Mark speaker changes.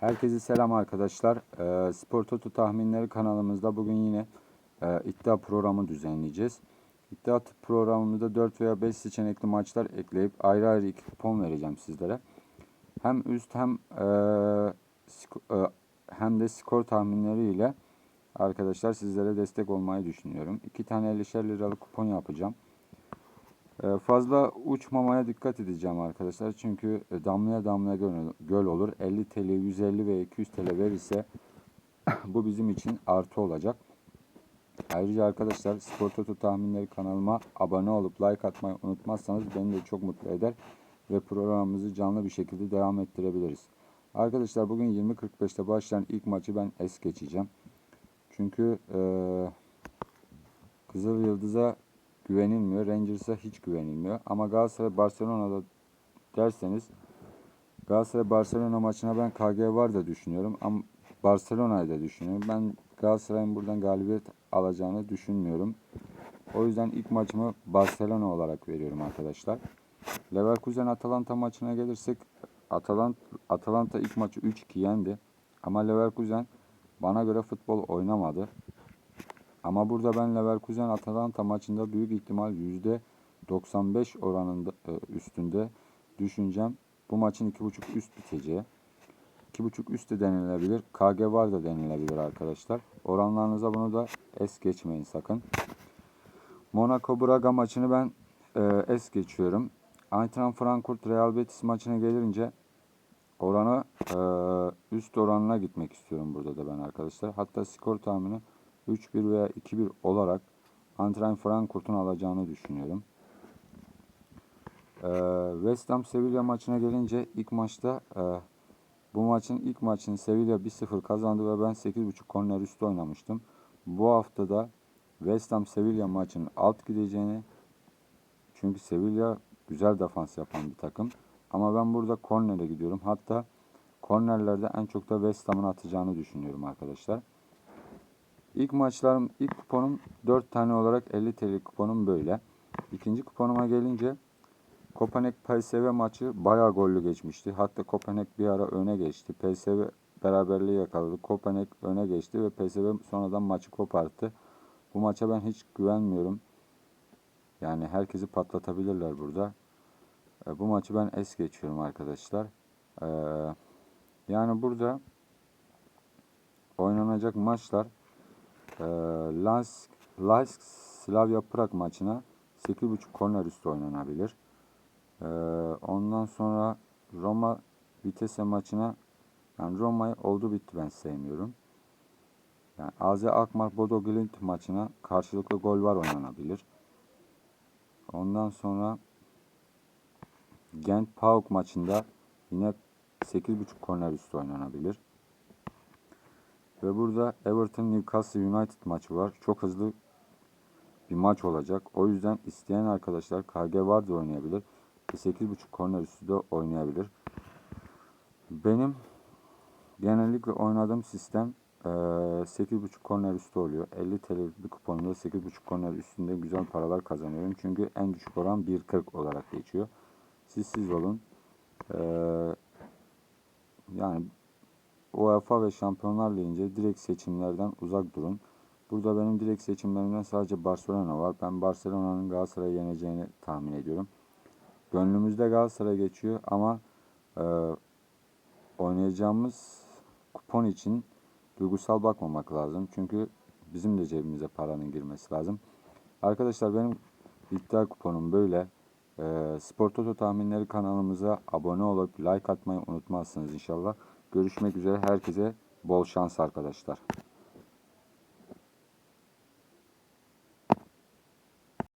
Speaker 1: Herkese selam arkadaşlar. Ee, Spor Toto tahminleri kanalımızda bugün yine e, iddia programı düzenleyeceğiz. İddia programımızda 4 veya 5 seçenekli maçlar ekleyip ayrı ayrı iki kupon vereceğim sizlere. Hem üst hem e, e, hem de skor tahminleri ile arkadaşlar sizlere destek olmayı düşünüyorum. İki tane 50'şer liralık kupon yapacağım. Ee, Fazla uçmamaya dikkat edeceğim arkadaşlar. Çünkü e, damlaya damlaya göl, olur. 50 TL, 150 ve 200 TL verirse bu bizim için artı olacak. Ayrıca arkadaşlar Spor Toto tahminleri kanalıma abone olup like atmayı unutmazsanız beni de çok mutlu eder ve programımızı canlı bir şekilde devam ettirebiliriz. Arkadaşlar bugün 20.45'te başlayan ilk maçı ben es geçeceğim. Çünkü eee Kızıl Yıldız'a güvenilmiyor. Rangers'a hiç güvenilmiyor. Ama Galatasaray Barcelona'da derseniz Galatasaray Barcelona maçına ben KG var da düşünüyorum. Ama Barcelona'yı da düşünüyorum. Ben Galatasaray'ın buradan galibiyet alacağını düşünmüyorum. O yüzden ilk maçımı Barcelona olarak veriyorum arkadaşlar. Leverkusen Atalanta maçına gelirsek Atalanta, Atalanta ilk maçı 3-2 yendi. Ama Leverkusen bana göre futbol oynamadı. Ama burada ben Leverkusen Atalanta maçında büyük ihtimal %95 oranında e, üstünde düşüneceğim. Bu maçın 2.5 üst biteceği. 2.5 üst de denilebilir. KG var da denilebilir arkadaşlar. Oranlarınıza bunu da es geçmeyin sakın. Monaco Braga maçını ben e, es geçiyorum. Eintracht Frankfurt Real Betis maçına gelince oranı e, üst oranına gitmek istiyorum burada da ben arkadaşlar. Hatta skor tahmini 3-1 veya 2-1 olarak Eintracht Frankfurt'un alacağını düşünüyorum. Ee, West Ham Sevilla maçına gelince ilk maçta e, bu maçın ilk maçını Sevilla 1-0 kazandı ve ben 8.5 korner üstü oynamıştım. Bu hafta da West Ham Sevilla maçının alt gideceğini çünkü Sevilla güzel defans yapan bir takım. Ama ben burada kornere gidiyorum. Hatta kornerlerde en çok da West Ham'ın atacağını düşünüyorum arkadaşlar. İlk maçlarım, ilk kuponum 4 tane olarak 50 TL kuponum böyle. İkinci kuponuma gelince Kopenhag PSV maçı bayağı gollü geçmişti. Hatta Kopenhag bir ara öne geçti. PSV beraberliği yakaladı. Kopenhag öne geçti ve PSV sonradan maçı koparttı. Bu maça ben hiç güvenmiyorum. Yani herkesi patlatabilirler burada. E, Bu maçı ben es geçiyorum arkadaşlar. E, Yani burada oynanacak maçlar e, Lansk, Lansk Slavia Prag maçına 8.5 korner üstü oynanabilir. E, Ondan sonra Roma Vitesse maçına yani Roma'yı oldu bitti ben sevmiyorum. Yani AZ Alkmaar Bodo Glimt maçına karşılıklı gol var oynanabilir. Ondan sonra Gent PAOK maçında yine 8.5 korner üstü oynanabilir. Ve burada Everton Newcastle United maçı var. Çok hızlı bir maç olacak. O yüzden isteyen arkadaşlar KG var da oynayabilir. Ve 8.5 korner üstü de oynayabilir. Benim genellikle oynadığım sistem eee, 8.5 korner üstü oluyor. 50 TL bir kuponla 8.5 korner üstünde güzel paralar kazanıyorum. Çünkü en düşük oran 1.40 olarak geçiyor. Siz siz olun. Yani UEFA ve Şampiyonlar Ligi'nce direkt seçimlerden uzak durun. Burada benim direkt seçimlerimden sadece Barcelona var. Ben Barcelona'nın Galatasaray'ı yeneceğini tahmin ediyorum. Gönlümüzde Galatasaray geçiyor ama e, oynayacağımız kupon için duygusal bakmamak lazım. Çünkü bizim de cebimize paranın girmesi lazım. Arkadaşlar benim iddia kuponum böyle. E, Spor tahminleri kanalımıza abone olup like atmayı unutmazsınız inşallah. Görüşmek üzere. Herkese bol şans arkadaşlar.